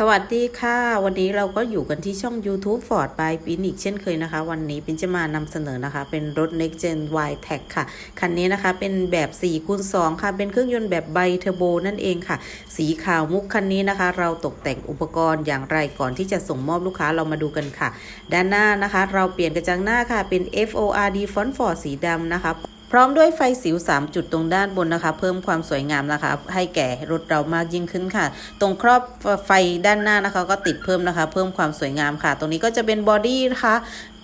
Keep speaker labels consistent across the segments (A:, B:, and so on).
A: สวัสดีค่ะ วันนี้เราก็อยู่กันที่ช่อง YouTube Ford by ปินอีกเช่นเคยนะคะ วันนี้ปินจะมานำเสนอนะคะ เป็นรถ Next Gen Y Tech ค่ะ คันนี้นะคะเป็นแบบ4คูณ2ค่ะ เป็นเครื่องยนต์แบบไบเทอร์โบนั่นเองค่ะ สีขาวมุกคันนี้นะคะ เราตกแต่งอุปกรณ์อย่างไรก่อนที่จะส่งมอบลูกค้าเรามาดูกันค่ะ ด้านหน้านะคะ เราเปลี่ยนกระจังหน้าค่ะเป็น FORD Font Ford สีดำนะคะ พร้อมด้วยไฟสิว 3 จุดตรงด้านบนนะคะ เพิ่มความสวยงามนะคะ ให้แก่รถเรามากยิ่งขึ้นค่ะ ตรงครอบไฟด้านหน้านะคะ ก็ติดเพิ่มนะคะ เพิ่มความสวยงามค่ะ ตรงนี้ก็จะเป็นบอดี้นะคะ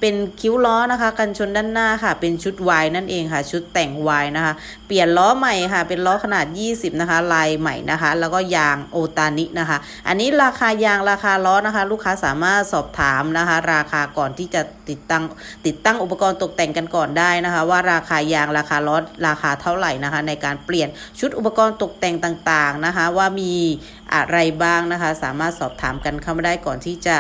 A: เป็นคิ้วล้อนะคะ กันชนด้านหน้าค่ะ เป็นชุด Y นั่นเองค่ะ ชุดแต่ง Y นะคะ เปลี่ยนล้อใหม่ค่ะ เป็นล้อขนาด 20 นะคะ ลายใหม่นะคะ แล้วก็ยางโอตานินะคะ อันนี้ราคายางราคาล้อนะคะ ลูกค้าสามารถสอบถามนะคะ ราคาก่อนที่จะติดตั้งติดตั้งอุปกรณ์ตกแต่งกันก่อนได้นะคะ ว่าราคายางราคาล้อราคาเท่าไหร่นะคะ ในการเปลี่ยนชุดอุปกรณ์ตกแต่งต่างๆนะคะ ว่ามีอะไรบ้างนะคะ สามารถสอบถามกันเข้ามาได้ก่อนที่จะ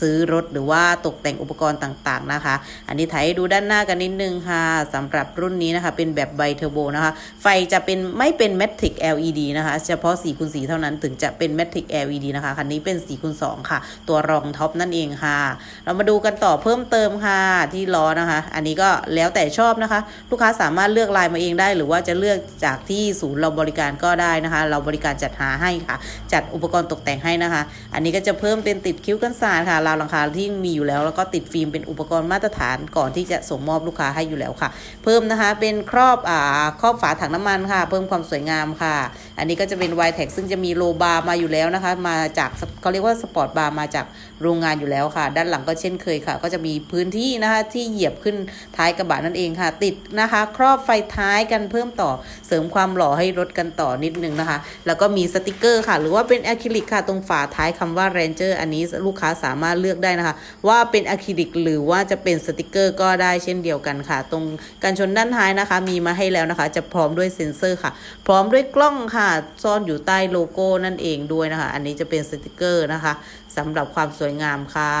A: ซื้อรถหรือว่าตกแต่งอุปกรณ์ต่างๆนะคะ อันนี้ถ่ายดูด้านหน้ากันนิดนึงค่ะสำหรับรุ่นนี้นะคะ เป็นแบบไบเทอร์โบนะคะ ไฟจะเป็นไม่เป็น Matrix LED นะคะ เฉพาะ4คูณ4เท่านั้นถึงจะเป็น Matrix LED นะคะ คันนี้เป็น4คูณ2ค่ะ ตัวรองท็อปนั่นเองค่ะ เรามาดูกันต่อเพิ่มเติมค่ะที่ล้อนะคะ อันนี้ก็แล้วแต่ชอบนะคะ ลูกค้าสามารถเลือกลายมาเองได้ หรือว่าจะเลือกจากที่ศูนย์เราบริการก็ได้นะคะ เราบริการจัดหาให้ค่ะ จัดอุปกรณ์ตกแต่งให้นะคะ อันนี้ก็จะเพิ่มเป็นติดคิ้วกันสาดค่ะราวหลังคาที่มีอยู่แล้ว แล้วก็ติดฟิล์มเป็นอุปกรณ์มาตรฐานก่อนที่จะส่งมอบลูกค้าให้อยู่แล้วค่ะ เพิ่มนะคะเป็นครอบอ่าครอบฝาถังน้ำมันค่ะ เพิ่มความสวยงามค่ะ อันนี้ก็จะเป็น y t e c ซึ่งจะมีโลบาร์มาอยู่แล้วนะคะ มาจากเขาเรียกว่าสปอร์ตบาร์มาจากโรงงานอยู่แล้วค่ะ ด้านหลังก็เช่นเคยค่ะ ก็จะมีพื้นที่นะคะที่เหยียบขึ้นท้ายกระบะนั่นเองค่ะ ติดนะคะ ครอบไฟท้ายกันเพิ่มต่อเสริมความหล่อให้รถกันต่อนิดนึงนะคะ แล้วก็มีสติกเกอร์ค่ะ หรือว่าเป็นอะคริลิกค่ะ ตรงฝาท้ายคำว่า Ranger อันนี้ลูกค้าสามารถเลือกได้นะคะ ว่าเป็นอะคริลิกหรือว่าจะเป็นสติกเกอร์ก็ได้เช่นเดียวกันค่ะ ตรงกันชนด้านท้ายนะคะ มีมาให้แล้วนะคะ จะพร้อมด้วยเซ็นเซอร์ค่ะ พร้อมด้วยกล้องค่ะ ซ่อนอยู่ใต้โลโก้นั่นเองด้วยนะคะ อันนี้จะเป็นสติกเกอร์นะคะสำหรับความสวยงามค่ะ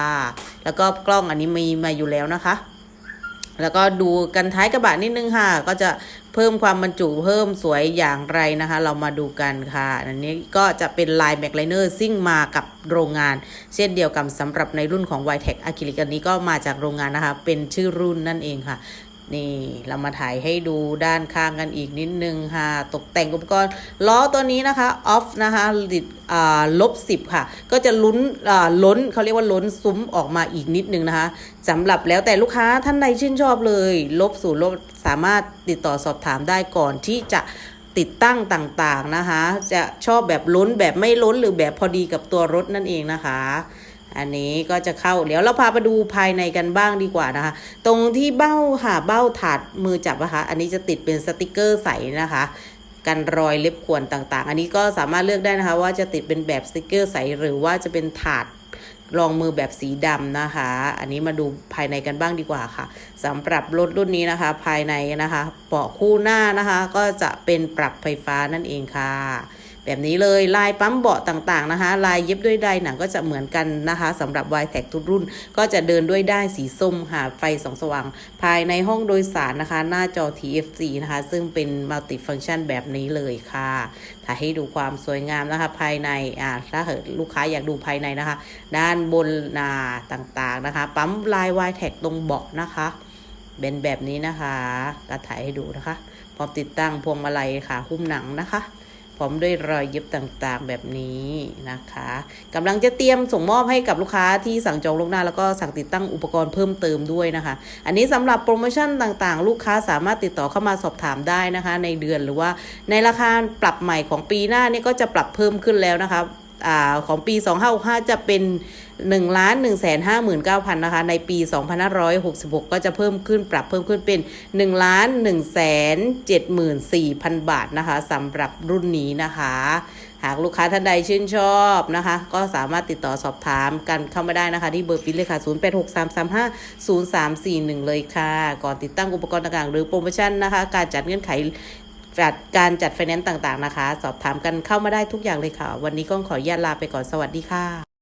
A: แล้วก็กล้องอันนี้มีมาอยู่แล้วนะคะแล้วก็ดูกันท้ายกระบะนิดนึงค่ะ ก็จะ เพิ่มความบรรจุเพิ่มสวยอย่างไรนะคะ เรามาดูกันค่ะ อันนี้ก็จะเป็นลายแม็กไลเนอร์ซิ่งมากับโรงงาน เช่นเดียวกับสำหรับในรุ่นของ y t e c อะคริลิกอันนี้ก็มาจากโรงงานนะคะ เป็นชื่อรุ่นนั่นเองค่ะ นี่เรามาถ่ายให้ดูด้านข้างกันอีกนิดนึงค่ะ ตกแต่งอุปกรณ์ล้อตัวนี้นะคะออฟนะคะลิดอ่าลบสิบค่ะ ก็จะลุ้นอ่าล้นเขาเรียกว่าล้นซุ้มออกมาอีกนิดนึงนะคะสำหรับแล้วแต่ลูกค้าท่านใดชื่นชอบเลย ลบศูนย์ลบสามารถติดต่อสอบถามได้ก่อนที่จะติดตั้งต่างๆนะคะ จะชอบแบบล้นแบบไม่ล้นหรือแบบพอดีกับตัวรถนั่นเองนะคะ อันนี้ก็จะเข้าเดี๋ยวเราพาไปดูภายในกันบ้างดีกว่านะคะ ตรงที่เบ้าค่ะเบ้าถาดมือจับนะคะ อันนี้จะติดเป็นสติกเกอร์ใสนะคะกันรอยเล็บข่วนต่างๆ อันนี้ก็สามารถเลือกได้นะคะ ว่าจะติดเป็นแบบสติกเกอร์ใสหรือว่าจะเป็นถาดรองมือแบบสีดำนะคะ อันนี้มาดูภายในกันบ้างดีกว่าค่ะสำหรับรถรุ่นนี้นะคะ ภายในนะคะเบาะคู่หน้านะคะ ก็จะเป็นปรับไฟฟ้านั่นเองค่ะ แบบนี้เลยลายปั๊มเบาะต่างๆนะคะ ลายเย็บด้วยได้หนังก็จะเหมือนกันนะคะสำหรับ y t e c ทุกรุ่น ก็จะเดินด้วยได้ายสีส้มค่ะไฟสองสว่าง ภายในห้องโดยสารนะคะ หน้าจอ TFC นะคะ ซึ่งเป็นมัลติฟัง c t ชันแบบนี้เลยค่ะถ่ายให้ดูความสวยงามนะคะภายในอ่าถ้าเกิดลูกค้าอยากดูภายในนะคะ ด้านบนนาต่างๆนะคะ ปั๊มลาย y t e c ตรงเบาะนะคะเป็นแบบนี้นะคะก็ถ่ายให้ดูนะคะ พร้อมติดตั้งพวงมาลัยค่ะ หุ้มหนังนะคะ พร้อมด้วยรอยเย็บต่างๆแบบนี้นะคะกำลังจะเตรียมส่งมอบให้กับลูกค้าที่สั่งจองล่วงหน้า แล้วก็สั่งติดตั้งอุปกรณ์เพิ่มเติมด้วยนะคะ อันนี้สำหรับโปรโมชั่นต่างๆ ลูกค้าสามารถติดต่อเข้ามาสอบถามได้นะคะ ในเดือนหรือว่าในราคาปรับใหม่ของปีหน้านี่ก็จะปรับเพิ่มขึ้นแล้วนะคะ ของปี 2565 จะเป็น1ล้าน1 5 9 0 0 0 นะคะ ในปี 2566 ก็จะเพิ่มขึ้นปรับเพิ่มขึ้นเป็น1ล้าน1 7 4 0 0 0 บาทนะคะสำหรับรุ่นนี้นะคะ หากลูกค้าท่านใดชื่นชอบนะคะ ก็สามารถติดต่อสอบถามกันเข้ามาได้นะคะ ที่เบอร์ปินเลยค่ะ 0863350341 เลยค่ะ ก่อนติดตั้งอุปกรณ์ต่างๆ หรือโปรโมชั่นนะคะ การจัดเงื่อนไข จัดการจัดไฟแนนซ์ต่างๆนะคะ สอบถามกันเข้ามาได้ทุกอย่างเลยค่ะ วันนี้ก็ขออนุญาตลาไปก่อนสวัสดีค่ะ